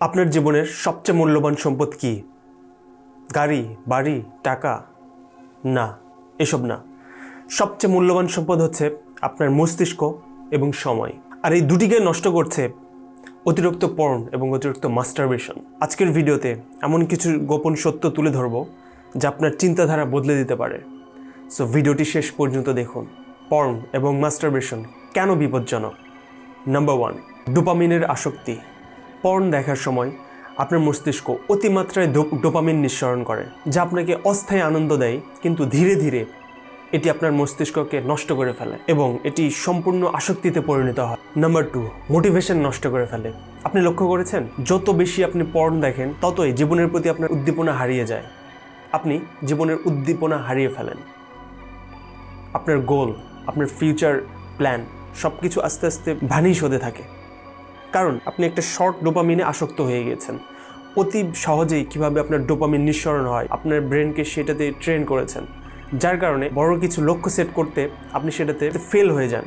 আপনার জীবনের সবচেয়ে মূল্যবান সম্পদ কি? গাড়ি, বাড়ি, টাকা? না, এসব না। সবচেয়ে মূল্যবান সম্পদ হচ্ছে আপনার মস্তিষ্ক এবং সময়। আর এই দুটিকে নষ্ট করছে অতিরিক্ত পর্ন এবং অতিরিক্ত মাস্টারবেশন আজকের ভিডিওতে এমন কিছু গোপন সত্য তুলে ধরব যা আপনার চিন্তাধারা বদলে দিতে পারে। সো ভিডিওটি শেষ পর্যন্ত দেখুন। পর্ন এবং মাস্টারবেশন কেন বিপজ্জনক? নাম্বার ওয়ান ডোপামিনের আসক্তি। পর্ন দেখার সময় আপনার মস্তিষ্ক অতিমাত্রায় ডোপামিন নিঃসরণ করে, যা আপনাকে অস্থায়ী আনন্দ দেয়, কিন্তু ধীরে ধীরে এটি আপনার মস্তিষ্ককে নষ্ট করে ফেলে এবং এটি সম্পূর্ণ আসক্তিতে পরিণত হয়। নাম্বার টু মোটিভেশন নষ্ট করে ফেলে। আপনি লক্ষ্য করেছেন? যত বেশি আপনি পর্ন দেখেন, ততই জীবনের প্রতি আপনার উদ্দীপনা হারিয়ে যায়। আপনি জীবনের উদ্দীপনা হারিয়ে ফেলেন। আপনার গোল আপনার ফিউচার প্ল্যান সব কিছু আস্তে আস্তে ভ্যানিশ হতে থাকে। কারণ আপনি একটা শর্ট ডোপামিনে আসক্ত হয়ে গেছেন। অতি সহজেই কীভাবে আপনার ডোপামিন নিঃসরণ হয়, আপনার ব্রেনকে সেটাতে ট্রেন করেছেন। যার কারণে বড় কিছু লক্ষ্য সেট করতে আপনি সেটাতে ফেল হয়ে যান।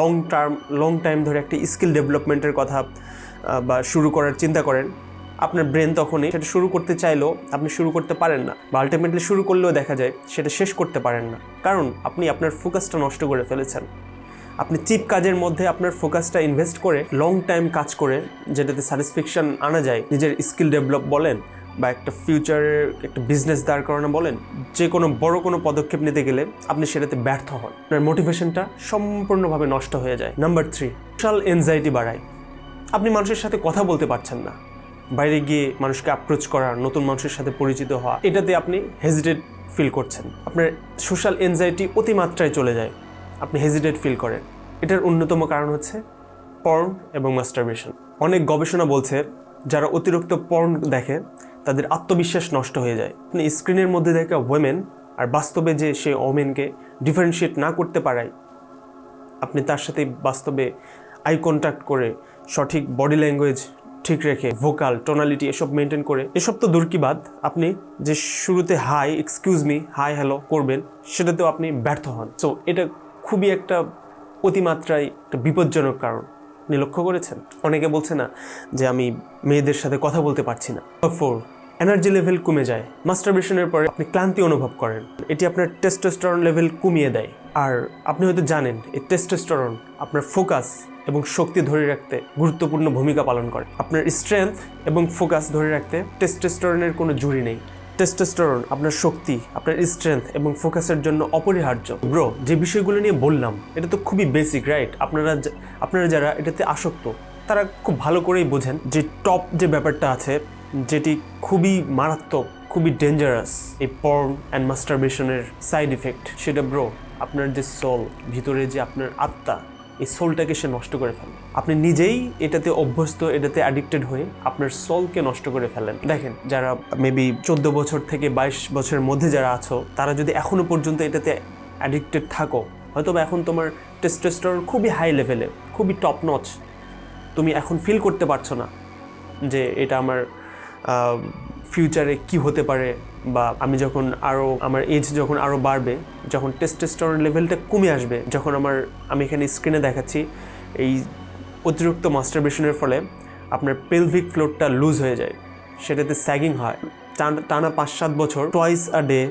লং টার্ম লং টাইম ধরে একটা স্কিল ডেভেলপমেন্টের কথা বা শুরু করার চিন্তা করেন। আপনার ব্রেন তখনই সেটা শুরু করতে চাইলেও আপনি শুরু করতে পারেন না। বা আলটিমেটলি শুরু করলেও দেখা যায় সেটা শেষ করতে পারেন না। কারণ আপনি আপনার ফোকাসটা নষ্ট করে ফেলেছেন। আপনি চিপ কাজের মধ্যে আপনার ফোকাসটা ইনভেস্ট করে লং টাইম কাজ করে যেটাতে স্যাটিসফ্যাকশন আনা যায়, নিজের স্কিল ডেভেলপ বলেন বা একটা ফিউচারের একটা বিজনেস দাঁড় করানো বলেন যে কোনো বড় কোনো পদক্ষেপ নিতে গেলে আপনি সেটাতে ব্যর্থ হন। আপনার মোটিভেশনটা সম্পূর্ণভাবে নষ্ট হয়ে যায়। নাম্বার থ্রি সোশ্যাল এনজাইটি বাড়ায়। আপনি মানুষের সাথে কথা বলতে পারছেন না। বাইরে গিয়ে মানুষকে অ্যাপ্রোচ করা, নতুন মানুষের সাথে পরিচিত হওয়া, এটাতে আপনি হেজিটেট ফিল করছেন। আপনার সোশ্যাল এনজাইটি অতিমাত্রায় চলে যায়। আপনি হেজিটেট ফিল করেন। এটার অন্যতম কারণ হচ্ছে পর্ন এবং মাস্টারবেশন অনেক গবেষণা বলছে, যারা অতিরিক্ত পর্ন দেখে, তাদের আত্মবিশ্বাস নষ্ট হয়ে যায়। আপনি স্ক্রিনের মধ্যে দেখা ওয়েমেন আর বাস্তবে যে সে ওমেনকে ডিফারেন্সিয়েট না করতে পারায়, আপনি তার সাথে বাস্তবে আই কন্ট্যাক্ট করে, সঠিক বডি ল্যাঙ্গুয়েজ ঠিক রেখে ভোকাল টোনালিটি এসব মেনটেন করে, এসব তো দূর কি বাদ? আপনি যে শুরুতে hi excuse me hi hello করবেন, সেটাতেও আপনি ব্যর্থ হন। সো এটা খুবই একটা অতিমাত্রায় একটা বিপজ্জনক কারণ। আপনি লক্ষ্য করেছেন? অনেকে বলছে না যে আমি মেয়েদের সাথে কথা বলতে পারছি না। ফোর এনার্জি লেভেল কমে যায়। মাস্টারবেশনের পরে আপনি ক্লান্তি অনুভব করেন। এটি আপনার টেস্টোস্টেরন লেভেল কমিয়ে দেয়। আর আপনি হয়তো জানেন, এই টেস্টোস্টেরন আপনার ফোকাস এবং শক্তি ধরে রাখতে গুরুত্বপূর্ণ ভূমিকা পালন করে। আপনার স্ট্রেংথ এবং ফোকাস ধরে রাখতে টেস্টোস্টেরনের কোনো জুড়ি নেই। টেস্টোস্টেরন আপনার শক্তি, আপনার স্ট্রেংথ এবং ফোকাসের জন্য অপরিহার্য। ব্রো যে বিষয়গুলো নিয়ে বললাম, এটা তো খুবই বেসিক রাইট আপনারা আপনারা যারা এটাতে আসক্ত, তারা খুব ভালো করেই বোঝেন যে টপ যে ব্যাপারটা আছে, যেটি খুবই মারাত্মক, খুবই ডেঞ্জারাস এই পর্ন অ্যান্ড মাস্টারবেশনের সাইড ইফেক্ট সেটা ব্রো আপনার যে সোল ভিতরে যে আপনার আত্মা এই সোলটাকে সে নষ্ট করে ফেলে। আপনি নিজেই এটাতে অভ্যস্ত, এটাতে অ্যাডিক্টেড হয়ে আপনার সোলকে নষ্ট করে ফেলেন। দেখেন, যারা মেবি চোদ্দ বছর থেকে বাইশ বছরের মধ্যে যারা আছো, তারা যদি এখনও পর্যন্ত এটাতে অ্যাডিক্টেড থাকো হয়তো এখন তোমার টেস্টোস্টেরন খুবই হাই লেভেলে খুবই টপ নচ তুমি এখন ফিল করতে পারছ না যে এটা আমার ফিউচারে কি হতে পারে বা আমি যখন আরও আমার এজ যখন আরও বাড়বে, যখন টেস্টোস্টেরন লেভেলটা কমে আসবে, যখন আমার, আমি এখানে স্ক্রিনে দেখাচ্ছি, এই অতিরিক্ত মাস্টারবেশনের ফলে আপনার পেলভিক ফ্লোরটা লুজ হয়ে যায়। সেটাতে স্যাগিং হয়। টানা- পাঁচ সাত বছর twice a day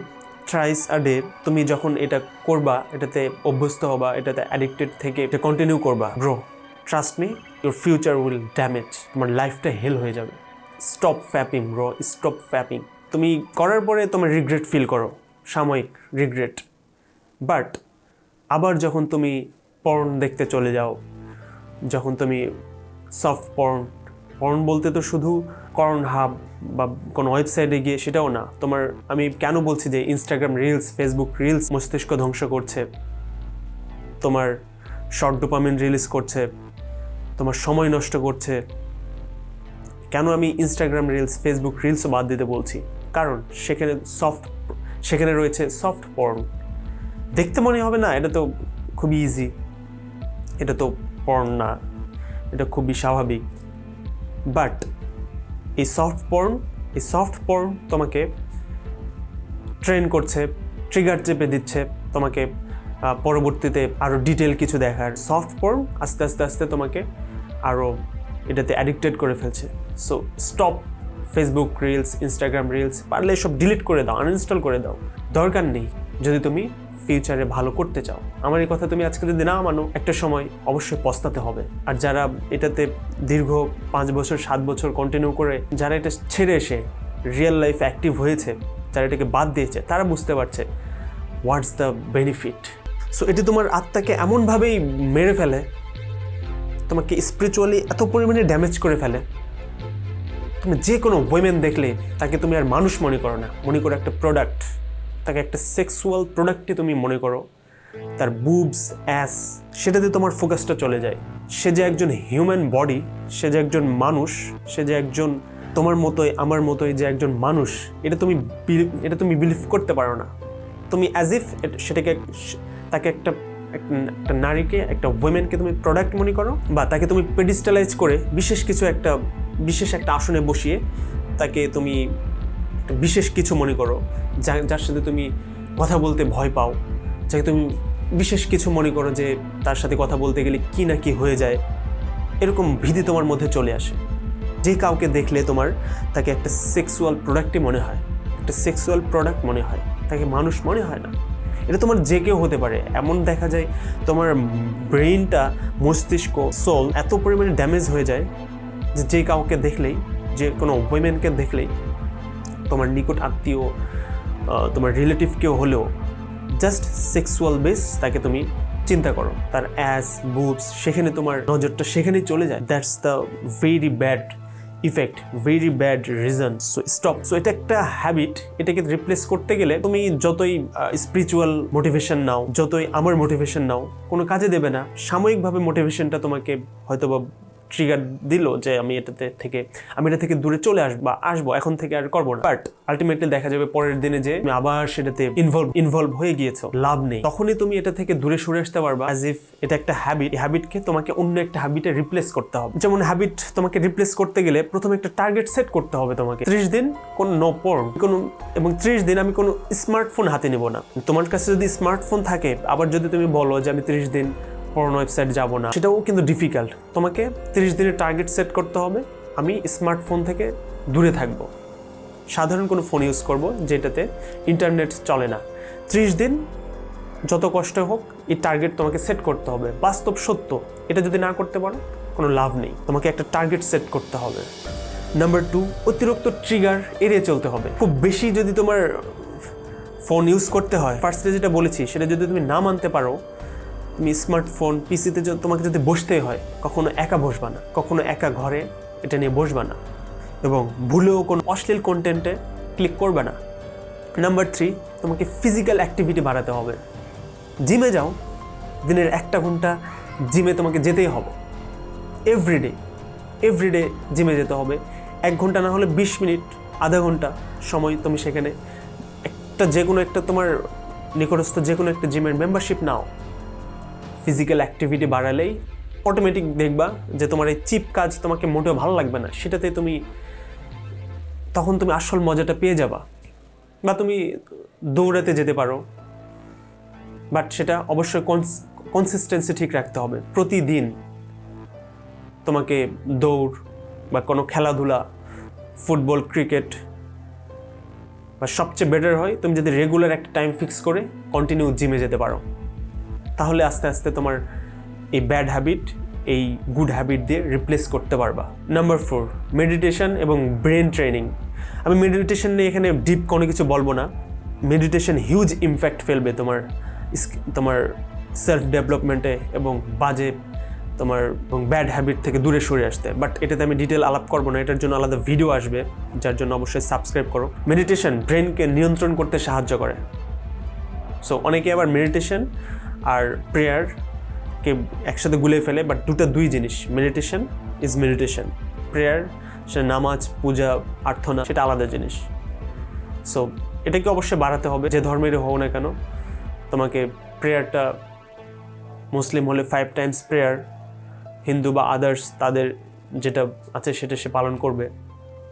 thrice a day তুমি যখন এটা করবা, এটাতে অভ্যস্ত হবা, এটাতে অ্যাডিক্টেড থেকে এটা কন্টিনিউ করবা। Bro trust me your future will damage তোমার লাইফটা হেল হয়ে যাবে। Stop fapping bro stop fapping তুমি করার পরে তোমার রিগ্রেট ফিল করো। সাময়িক রিগ্রেট বাট আবার যখন তুমি পর্ন দেখতে চলে যাও, যখন তুমি সফট পর্ন পর্ন বলতে তো শুধু করন হাব বা কোনো ওয়েবসাইটে গিয়ে সেটাও না। তোমার, আমি কেন বলছি যে ইনস্টাগ্রাম রিলস ফেসবুক রিলস মস্তিষ্ক ধ্বংস করছে। তোমার শর্ট ডোপামিন রিলিজ করছে। তোমার সময় নষ্ট করছে। কেন আমি ইনস্টাগ্রাম রিলস ফেসবুক রিলসও বাদ দিতে বলছি? কারণ সেখানে সফট সেখানে রয়েছে সফট পর্ন দেখতে মনে হবে না, এটা তো খুবই ইজি এটা তো পর্ন না, এটা খুবই স্বাভাবিক। বাট এই সফট পর্ন এই সফট পর্ন তোমাকে ট্রেন করছে ট্রিগার চেপে দিচ্ছে, তোমাকে পরবর্তীতে আরও ডিটেল কিছু দেখার। সফট পর্ন আস্তে আস্তে আস্তে তোমাকে আরও এটাতে অ্যাডিক্টেড করে ফেলছে। So stop Facebook reels Instagram reels পারলে সব ডিলিট করে দাও আনইনস্টল করে দাও। দরকার নেই যদি তুমি ফিউচারে ভালো করতে চাও। আমার এই কথা তুমি আজকে যদি না মানো, একটা সময় অবশ্যই পস্তাতে হবে। আর যারা এটাতে দীর্ঘ পাঁচ বছর, সাত বছর কন্টিনিউ করে, যারা এটা ছেড়ে এসে রিয়েল লাইফ অ্যাক্টিভ হয়েছে, যারা এটাকে বাদ দিয়েছে, তারা বুঝতে পারছে হোয়াটস দ্য বেনিফিট সো এটি তোমার আত্মাকে এমনভাবেই মেরে ফেলে তোমাকে স্পিরিচুয়ালি এত পরিমাণে ড্যামেজ করে ফেলে। তুমি যে কোনো ওয়েমেন দেখলে তাকে তুমি আর মানুষ মনে করো না। মনে করো একটা প্রোডাক্ট তাকে একটা সেক্সুয়াল প্রোডাক্টই তুমি মনে করো। তার বুবস অ্যাস সেটাতে তোমার ফোকাসটা চলে যায়। সে যে একজন হিউম্যান বডি সে যে একজন মানুষ, সে যে একজন তোমার মতোই, আমার মতোই যে একজন মানুষ, এটা তুমি এটা তুমি বিলিভ করতে পারো না। তুমি অ্যাজ ইফ সেটাকে তাকে একটা এক- একটা নারীকে, একটা ওয়েমেনকে তুমি প্রোডাক্ট মনে করো বা তাকে তুমি পেডিস্টালাইজ করে বিশেষ কিছু একটা, বিশেষ একটা আসনে বসিয়ে তাকে তুমি বিশেষ কিছু মনে করো যা, যার সাথে তুমি কথা বলতে ভয় পাও। যাকে তুমি বিশেষ কিছু মনে করো যে তার সাথে কথা বলতে গেলে কি না কি হয়ে যায়। এরকম ভীতি তোমার মধ্যে চলে আসে। যে কাউকে দেখলে তোমার তাকে একটা সেক্সুয়াল প্রোডাক্টই মনে হয়, একটা সেক্সুয়াল প্রোডাক্ট মনে হয়, তাকে মানুষ মনে হয় না। এটা তোমার যে কেউ হতে পারে। এমন দেখা যায় তোমার ব্রেইনটা মস্তিষ্ক সোল এত পরিমাণে ড্যামেজ হয়ে যায় যে যে কাউকে দেখলেই, যে কোনো উইমেনকে দেখলেই তোমার নিকট আত্মীয় তোমার রিলেটিভ কেউ হলেও জাস্ট সেক্সুয়াল বেস তাকে তুমি চিন্তা করো। তার অ্যাস বুবস সেখানে তোমার নজরটা সেখানেই চলে যায়। That's the very bad effect very bad reason so stop so এটা একটা হ্যাবিট এটাকে রিপ্লেস করতে গেলে তুমি যতই স্পিরিচুয়াল মোটিভেশন নাও, যতই আমার মোটিভেশন নাও, কোনো কাজে দেবে না। সাময়িকভাবে মোটিভেশনটা তোমাকে হয়তো বা ট্রিগার দিল যে আমি এটাতে থেকে, আমি এটা থেকে দূরে চলে আসব, বা আসব, এখন থেকে আর করব না। বাট আলটিমেটলি দেখা যাবে পরের দিনে যে তুমি আবার সেটাতে ইনভলভ ইনভলভ হয়ে গিয়েছো, লাভ নেই। তখনই তুমি এটা থেকে দূরে সরে আসতে পারবা অ্যাজ ইফ এটা একটা হ্যাবিট হ্যাবিটকে তোমাকে অন্য একটা হ্যাবিটে রিপ্লেস করতে হবে। যেমন হ্যাবিট তোমাকে রিপ্লেস করতে গেলে প্রথমে একটা টার্গেট সেট করতে হবে তোমাকে। ত্রিশ দিন, কোন নো পর্ন কোনো, এবং ত্রিশ দিন আমি কোনো স্মার্টফোন হাতে নিব না। তোমার কাছে যদি স্মার্টফোন থাকে, আবার যদি তুমি বলো যে আমি ত্রিশ দিন পর্ন ওয়েবসাইট যাব না, সেটাও কিন্তু ডিফিকাল্ট তোমাকে তিরিশ দিনের টার্গেট সেট করতে হবে, আমি স্মার্টফোন থেকে দূরে থাকব। সাধারণ কোনো ফোন ইউজ করব, যেটাতে ইন্টারনেট চলে না। ত্রিশ দিন যত কষ্ট হোক, এই টার্গেট তোমাকে সেট করতে হবে। বাস্তব সত্য, এটা যদি না করতে পারো, কোনো লাভ নেই। তোমাকে একটা টার্গেট সেট করতে হবে। নাম্বার টু অতিরিক্ত ট্রিগার এড়িয়ে চলতে হবে। খুব বেশি যদি তোমার ফোন ইউজ করতে হয় ফার্স্টে যেটা বলেছি, সেটা যদি তুমি না মানতে পারো তুমি স্মার্টফোন পিসিতে তোমাকে যদি বসতেই হয়, কখনো একা বসবা না, কখনো একা ঘরে এটা নিয়ে বসবা না এবং ভুলেও কোনো অশ্লীল কন্টেন্টে ক্লিক করবে না। নাম্বার থ্রি তোমাকে ফিজিক্যাল অ্যাক্টিভিটি বাড়াতে হবে। জিমে যাও, দিনের একটা ঘণ্টা জিমে তোমাকে যেতেই হবে। এভরিডে এভরিডে জিমে যেতে হবে। এক ঘণ্টা না হলে বিশ মিনিট, আধা ঘণ্টা সময় তুমি সেখানে একটা যে কোনো একটা তোমার নিকটস্থ যে কোনো একটা জিমের মেম্বারশিপ নাও। ফিজিক্যাল অ্যাক্টিভিটি বাড়ালেই অটোমেটিক দেখবা যে তোমার এই চিপ কাজ তোমাকে মোটেও ভালো লাগবে না। সেটাতে তুমি তখন তুমি আসল মজাটা পেয়ে যাবা। বা তুমি দৌড়াতে যেতে পারো। বাট সেটা অবশ্যই কনসিস্টেন্সি ঠিক রাখতে হবে। প্রতিদিন তোমাকে দৌড় বা কোনো খেলাধুলা, ফুটবল, ক্রিকেট বা সবচেয়ে বেটার হয় তুমি যদি রেগুলার একটা টাইম ফিক্স করে কন্টিনিউ জিমে যেতে পারো। তাহলে আস্তে আস্তে তোমার এই ব্যাড হ্যাবিট এই গুড হ্যাবিট দিয়ে রিপ্লেস করতে পারবা। নাম্বার ফোর মেডিটেশন এবং ব্রেন ট্রেনিং আমি মেডিটেশন নিয়ে এখানে ডিপ কোনো কিছু বলব না। মেডিটেশন হিউজ ইমপ্যাক্ট ফেলবে তোমার তোমার সেলফ ডেভেলপমেন্টে এবং বাজে তোমার এবং ব্যাড হ্যাবিট থেকে দূরে সরে আসতে। বাট এটাতে আমি ডিটেল আলাপ করব না, এটার জন্য আলাদা ভিডিও আসবে, যার জন্য অবশ্যই সাবস্ক্রাইব করো। মেডিটেশন ব্রেনকে নিয়ন্ত্রণ করতে সাহায্য করে। সো অনেকে আবার মেডিটেশন আর প্রেয়ারকে একসাথে গুলে ফেলে বাট দুটো দুই জিনিস মেডিটেশন ইজ মেডিটেশন প্রেয়ার সেটা নামাজ, পূজা, প্রার্থনা, সেটা আলাদা জিনিস। সো এটাকে অবশ্যই বাড়াতে হবে, যে ধর্মেরই হও না কেন। তোমাকে প্রেয়ারটা মুসলিম হলে ফাইভ টাইমস প্রেয়ার হিন্দু বা আদার্স তাদের যেটা আছে সেটা সে পালন করবে।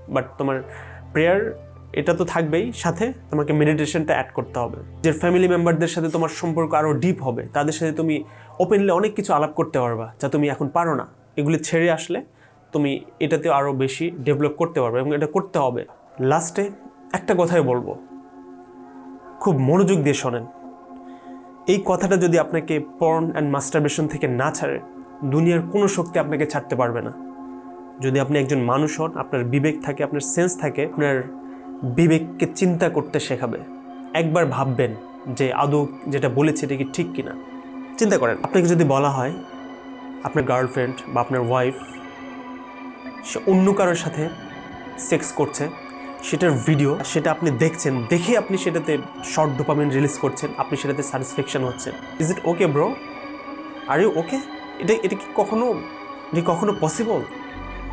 বাট তোমার প্রেয়ার এটা তো থাকবেই, সাথে তোমাকে মেডিটেশনটা অ্যাড করতে হবে। যে ফ্যামিলি মেম্বারদের সাথে তোমার সম্পর্ক আরও ডিপ হবে, তাদের সাথে তুমি ওপেনলি অনেক কিছু আলাপ করতে পারবা, যা তুমি এখন পারো না। এগুলি ছেড়ে আসলে তুমি এটাতে আরও বেশি ডেভেলপ করতে পারবে এবং এটা করতে হবে। লাস্টে একটা কথাই বলব। খুব মনোযোগ দিয়ে শোনেন। এই কথাটা যদি আপনাকে পর্ন অ্যান্ড মাস্টারবেশন থেকে না ছাড়ে, দুনিয়ার কোনো শক্তি আপনাকে ছাড়তে পারবে না। যদি আপনি একজন মানুষ হন, আপনার বিবেক থাকে, আপনার সেন্স থাকে, আপনার বিবেককে চিন্তা করতে শেখাবে। একবার ভাববেন যে আদৌ যেটা বলেছে এটা কি ঠিক কিনা। চিন্তা করেন, আপনাকে যদি বলা হয়, আপনার গার্লফ্রেন্ড বা আপনার ওয়াইফ সে অন্য কারোর সাথে সেক্স করছে, সেটার ভিডিও সেটা আপনি দেখছেন, দেখে আপনি সেটাতে শর্ট ডোপামিন রিলিজ করছেন, আপনি সেটাতে স্যাটিসফ্যাকশন হচ্ছেন। Is it okay bro are you okay এটা এটা কি কখনো এটা কখনো পসিবল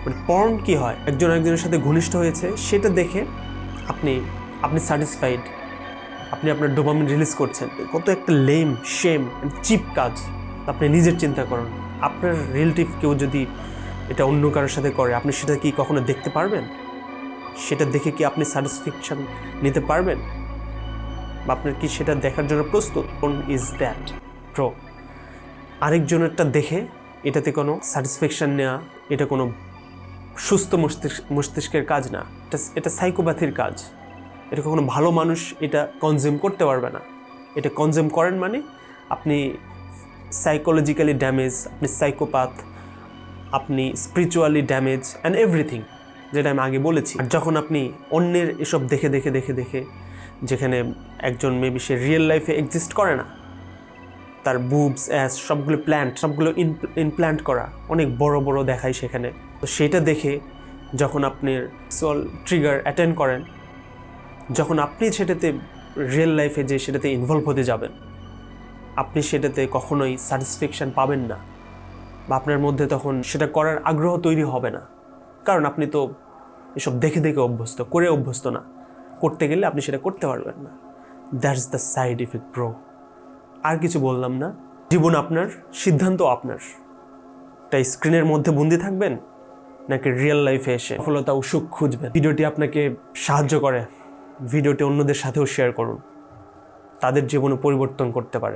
মানে পর্ন কী হয়? একজন একজনের সাথে ঘনিষ্ঠ হয়েছে, সেটা দেখে আপনি আপনি স্যাটিসফাইড আপনি আপনার ডোপামিন রিলিজ করছেন। কত একটা লেম শেম চিপ কাজ আপনি নিজের চিন্তা করুন। আপনার রিলেটিভ কেউ যদি এটা অন্য কারোর সাথে করে, আপনি সেটা কি কখনো দেখতে পারবেন? সেটা দেখে কি আপনি স্যাটিসফ্যাকশন নিতে পারবেন? বা আপনার কি সেটা দেখার জন্য প্রস্তুত? কোন ইজ দ্যাট প্রো আরেকজনেরটা দেখে এটাতে কোনো স্যাটিসফ্যাকশান নেওয়া এটা কোনো সুস্থ মস্তিষ্ক মস্তিষ্কের কাজ না। এটা এটা সাইকোপ্যাথির কাজ। এটা কখনো ভালো মানুষ এটা কনজিউম করতে পারবে না। এটা কনজিউম করেন মানে আপনি সাইকোলজিক্যালি ড্যামেজ আপনি সাইকোপ্যাথ আপনি স্পিরিচুয়ালি ড্যামেজ অ্যান্ড এভরিথিং যেটা আমি আগে বলেছি। আর যখন আপনি অন্যের এসব দেখে দেখে দেখে দেখে, যেখানে একজন মেবি সে রিয়েল লাইফে এক্সিস্ট করে না, তার বুবস অ্যাস সবগুলো প্ল্যান্ট সবগুলো ইন ইনপ্ল্যান্ট করা অনেক বড় বড় দেখায় সেখানে। তো সেটা দেখে যখন আপনি সোল ট্রিগার অ্যাটেন্ড করেন, যখন আপনি সেটাতে রিয়েল লাইফে যে সেটাতে ইনভলভ হতে যাবেন, আপনি সেটাতে কখনোই স্যাটিসফ্যাকশান পাবেন না বা আপনার মধ্যে তখন সেটা করার আগ্রহ তৈরি হবে না। কারণ আপনি তো এসব দেখে দেখে অভ্যস্ত, করে অভ্যস্ত না। করতে গেলে আপনি সেটা করতে পারবেন না। That's the side effect bro আর কিছু বললাম না। জীবন আপনার, সিদ্ধান্ত আপনার। তাই স্ক্রিনের মধ্যে বন্দি থাকবেন। নাকি রিয়েল লাইফে এসে সফলতা ও সুখ খুঁজবেন। ভিডিওটি আপনাকে সাহায্য করে। ভিডিওটি অন্যদের সাথেও শেয়ার করুন। তাদের জীবনে পরিবর্তন করতে পারে।